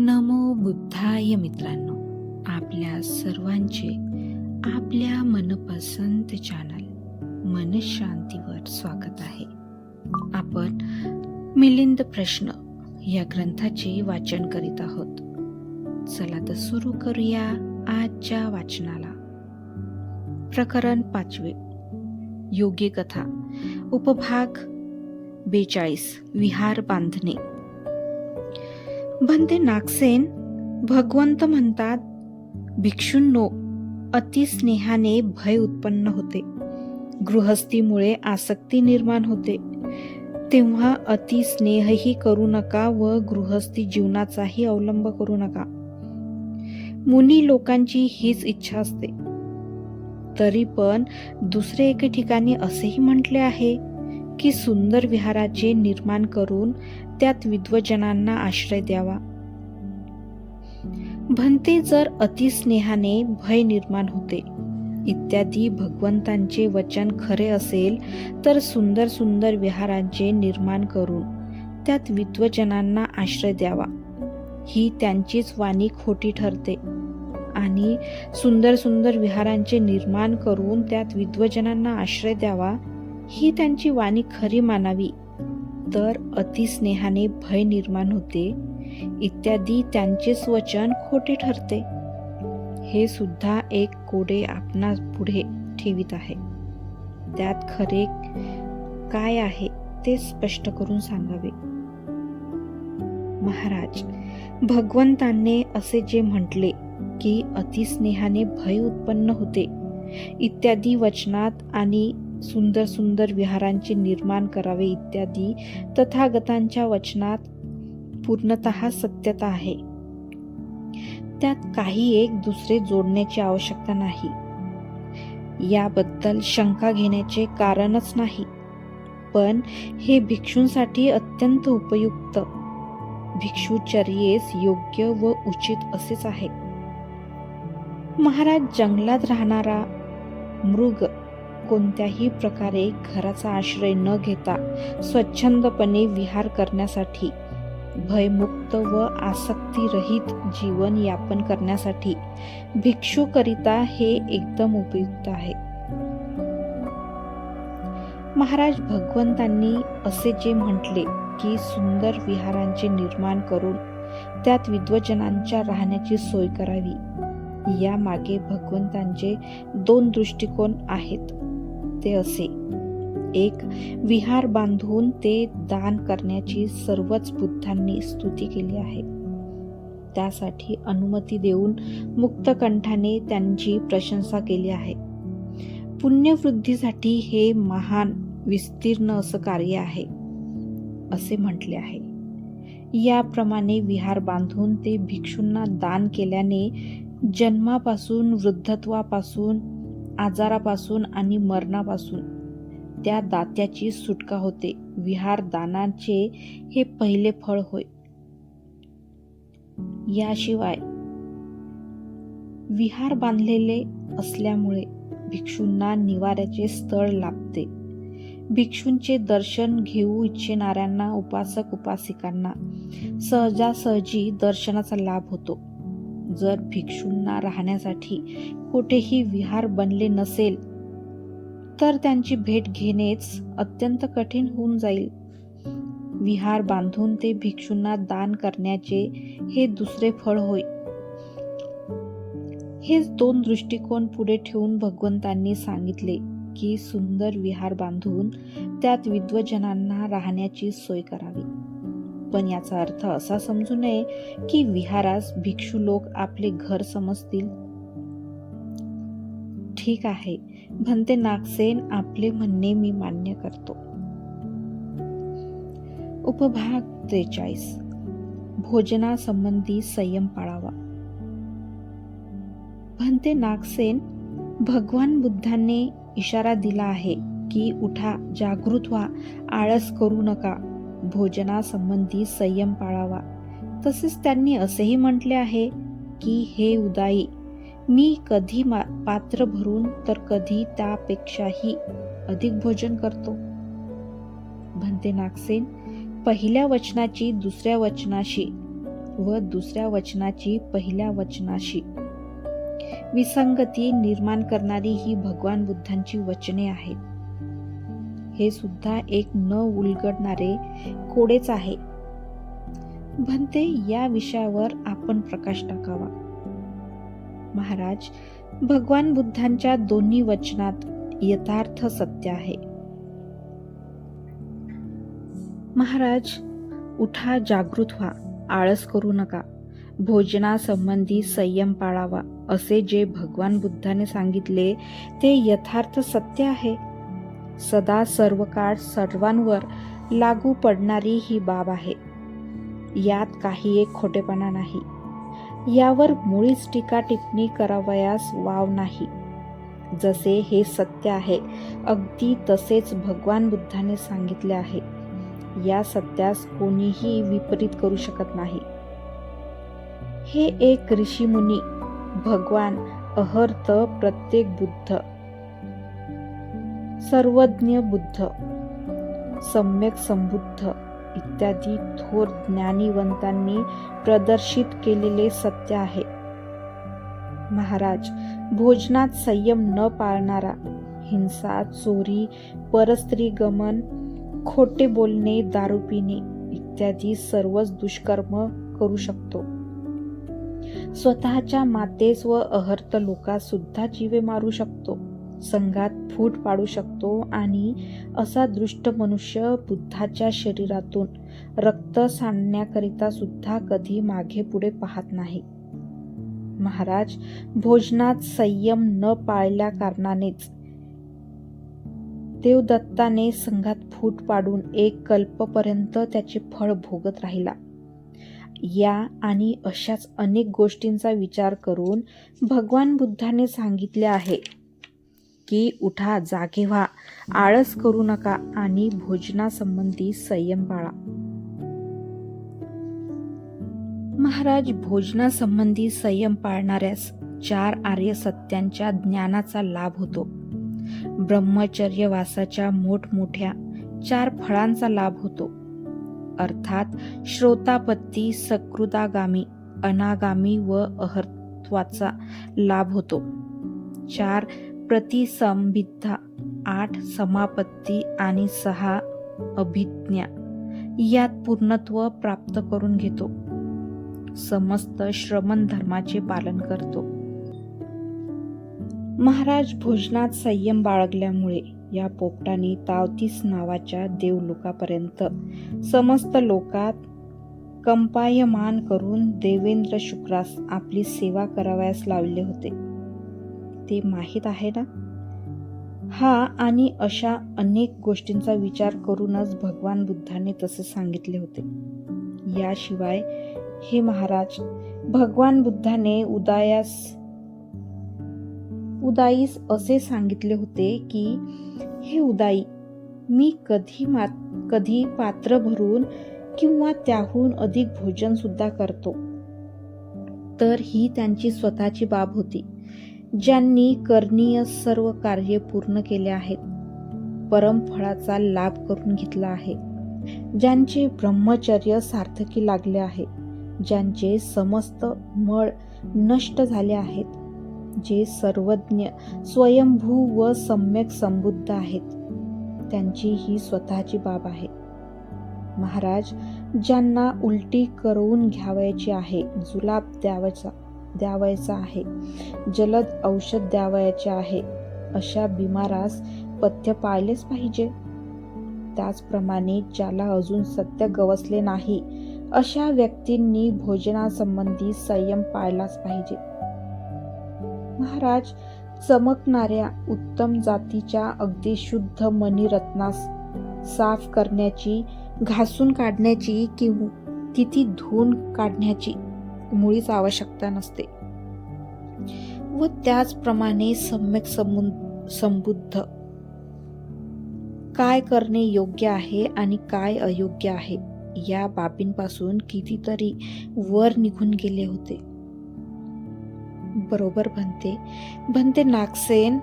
नमो बुद्धाय मित्रांनो आपल्या सर्वांचे आपल्या मनपसंत चॅनल मनशांतीवर स्वागत आहे. आपण मिलिंद प्रश्न या ग्रंथाचे वाचन करीत आहोत. चला तर सुरू करूया आजच्या वाचनाला. प्रकरण पाचवे. योग्य कथा. उपभाग बेचाळीस. विहार बांधणे. भंते नागसेन भगवंत म्हणतात भिक्षूंनो अतिस्नेहाने भय उत्पन्न होते. गृहस्थीमुळे आसक्ती निर्माण होते. तेव्हा अतिस्नेहही करू नका व गृहस्थी जीवनाचाही अवलंब करू नका. मुनी लोकांची हीच इच्छा असते. तरी पण दुसरे एके ठिकाणी असेही म्हटले आहे की सुंदर विहाराचे निर्माण करून त्यात विद्वजनांना आश्रय द्यावा. भंते जर अतिस्नेहाने भय निर्माण होते इत्यादी भगवंतांचे वचन खरे असेल तर सुंदर सुंदर विहारांचे निर्माण करून त्यात विद्वजनांना आश्रय द्यावा. ही त्यांचीच वाणी खोटी ठरते. आणि सुंदर सुंदर विहारांचे निर्माण करून त्यात विद्वजनांना आश्रय द्यावा ही त्यांची वाणी खरी मानावी. तर अतिस्नेहाने भय निर्माण होते. इत्यादी त्यांचेच वचन खोटे ठरते. हे सुद्धा एक कोडे आपणा पुढे ठेवित आहे. त्यात खरे काय आहे ते स्पष्ट करून सांगावे. महाराज भगवंतांनी असे जे म्हटले की अतिस्नेहाने भय उत्पन्न होते. इत्यादी वचनात आणि सुंदर सुंदर विहारांचे निर्माण करावे इत्यादी तथागतांच्या वचनात पूर्णत सत्यता आहे. त्यात काही एक दुसरे जोडण्याची आवश्यकता नाही. याबद्दल शंका घेण्याचे कारणच नाही. पण हे भिक्षूंसाठी अत्यंत उपयुक्त. भिक्षुचर्येस योग्य व उचित असेच आहे महाराज जंगलात राहणारा मृग कोणत्याही प्रकारे घराचा आश्रय न घेता स्वच्छंदपणे विहार करण्यासाठी भयमुक्त व आसक्तीरहित जीवन यापन करण्यासाठी भिक्षूकरिता हे एकदम उपयुक्त आहे. महाराज भगवंतांनी असे जे म्हटले की सुंदर विहारांचे निर्माण करून त्यात विद्वजनांच्या राहण्याची सोय करावी या मागे भगवंतांचे दोन दृष्टिकोन आहेत. ते असे. एक विहार बांधून ते दान करण्याची सर्वच बुद्धांनी स्तुती केली आहे. त्यासाठी अनुमती देऊन मुक्तकंठाने त्यांची प्रशंसा केली आहे. पुण्यवृद्धीसाठी हे महान विस्तीर्ण असं कार्य आहे असे म्हटले आहे. याप्रमाणे विहार बांधून ते भिक्षूंना दान केल्याने जन्मापासून वृद्धत्वापासून आजारापासून आणि मरणापासून. त्या दात्याची सुटका होते. विहार दानाचे हे पहिले फळ होय. याशिवाय विहार बांधलेले असल्यामुळे भिक्षूंना निवाऱ्याचे स्थळ लाभते. भिक्षूंचे दर्शन घेऊ इच्छिणाऱ्यांना उपासक उपासिकांना सहजासहजी दर्शनाचा लाभ होतो. जर भिक्षूंना राहण्यासाठी कुठेही विहार बनले नसेल तर त्यांची भेट घेणेच अत्यंत कठीण होऊन जाईल. विहार बांधून ते भिक्षूंना दान करण्याचे हे दुसरे फळ होय. हेच दोन दृष्टिकोन पुढे ठेवून भगवंतांनी सांगितले की सुंदर विहार बांधून त्यात विद्वजनांना राहण्याची सोय करावी. पण याचा अर्थ असा समजू नये की विहारास भिक्षू लोक आपले घर समजतील. ठीक आहे भंते नागसेन आपले म्हणणे मी मान्य करतो. उपभाग त्रेचाळीस. भोजनासंबंधी संयम पाळावा. भंते नागसेन भगवान बुद्धांनी इशारा दिला आहे की उठा जागृत व्हा आळस करू नका. भोजनासंबंधी संयम पाळावा. तसेच त्यांनी असेही म्हटले आहे की हे उदाई मी कधी पात्र भरून तर कधी त्यापेक्षाही अधिक भोजन करतो. भंते नागसेन पहिल्या वचनाची दुसऱ्या वचनाशी व दुसऱ्या वचनाची पहिल्या वचनाशी. विसंगती निर्माण करणारी ही भगवान बुद्धांची वचने आहेत. हे सुद्धा एक न उलगडणारे कोडेच आहे. भंते या विषयावर आपण प्रकाश टाकावा. महाराज भगवान बुद्धांच्या दोन्ही वचनात यथार्थ सत्य आहे. महाराज उठा जागृत व्हा आळस करू नका. भोजनासंबंधी संयम पाळावा असे जे भगवान बुद्धाने सांगितले ते यथार्थ सत्य आहे. सदा सर्व काळ सर्वांवर लागू पडणारी ही बाब आहे. यात काही एक खोटेपणा नाही. यावर मुळीच टीका टिप्पणी करावयास वाव नाही. जसे हे सत्य आहे अगदी तसेच भगवान बुद्धाने सांगितले आहे. या सत्यास कोणीही विपरीत करू शकत नाही. हे एक ऋषीमुनी भगवान अहर्त प्रत्येक बुद्ध सर्वज्ञ बुद्ध सम्यक संबुद्ध इत्यादी थोर ज्ञानीवंतांनी प्रदर्शित केलेले सत्य आहे. महाराज भोजनात संयम न पाळणारा हिंसा चोरी परस्त्री गमन खोटे बोलणे दारू पिणे इत्यादी सर्वच दुष्कर्म करू शकतो. स्वतःच्या मातेस व अहर्त लोकात सुद्धा जीवे मारू शकतो. संघात फूट पाडू शकतो आणि असा दृष्ट मनुष्य बुद्धाच्या शरीरातून रक्त सांडण्याकरिता सुद्धा कधी मागे पुढे पाहत नाही. महाराज भोजनात संयम न पाळल्या कारणानेच देवदत्ताने संघात फूट पाडून एक कल्पपर्यंत त्याचे फळ भोगत राहिला. या आणि अशाच अनेक गोष्टींचा विचार करून भगवान बुद्धाने सांगितले आहे. की उठा जागे व्हा. आळस करू नका आणि भोजनासंबंधी संयम पाळा. महाराज भोजनासंबंधी संयम पाळणाऱ्यास चार आर्य सत्यांच्या ज्ञानाचा लाभ होतो. ब्रह्मचर्य वासाच्या मोठमोठ्या चार फळांचा लाभ होतो. अर्थात श्रोतापत्ती सकृदागामी अनागामी व अहर्त्वाचा लाभ होतो. चार प्रतिसंबिद्धा आठ समापत्ती आणि सहा अभिज्ञा. यात पूर्णत्व प्राप्त करून घेतो. समस्त श्रमण धर्माचे पालन करतो. महाराज भोजनात संयम बाळगल्यामुळे या पोपटाने तावतीस नावाच्या देवलोकापर्यंत समस्त लोकात कंपायमान करून देवेंद्र शुक्रास आपली सेवा करावयास लावले होते. ते माहीत आहे ना? हा आणि अशा अनेक गोष्टींचा विचार करूनच भगवान बुद्धाने तसे सांगितले होते. याशिवाय हे महाराज भगवान बुद्धाने उदयास उदाईस असे सांगितले होते की हे उदाई मी कधी मात कधी पात्र भरून किंवा त्याहून अधिक भोजन सुद्धा करतो. तर ही त्यांची स्वतःची बाब होती. ज्यांनी करणीय सर्व कार्ये पूर्ण केले आहेत परमफळाचा लाभ करून घेतला आहे. ज्यांचे ब्रह्मचर्य सार्थकी लागले आहे ज्यांचे समस्त मळ नष्ट झाले आहेत जे सर्वज्ञ स्वयंभू व सम्यक समृद्ध आहेत त्यांची ही स्वतःची बाब आहे. महाराज ज्यांना उलटी करवून घ्यावायची आहे जुलाब द्यावायचा. द्यावायचा आहे. जलद औषध द्यावायचे आहे. अशा बिमारास पथ्य पाळलेच पाहिजे. त्याचप्रमाणे ज्याला अजून सत्य गवसले नाही अशा व्यक्तींनी भोजनासंबंधी संयम पाळलाच पाहिजे. महाराज चमकणाऱ्या उत्तम जातीच्या अगदी शुद्ध मणिरत्नास साफ करण्याची घासून काढण्याची किंवा तिथी धुवून काढण्याची मुळीच आवश्यकता नसते. व त्याचप्रमाणे सम्यक संबुद्ध. काय करणे योग्य आहे आणि काय अयोग्य आहे या बाबींपासून कितीतरी वर निघून गेले होते. बरोबर बनते बनते नागसेन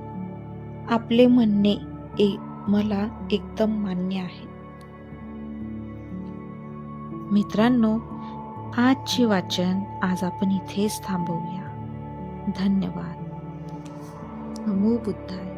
आपले म्हणणे ए मला एकदम मान्य आहे. मित्रांनो आजचे वाचन आज आपण इथेच थांबवूया. धन्यवाद. नमो बुद्धाय.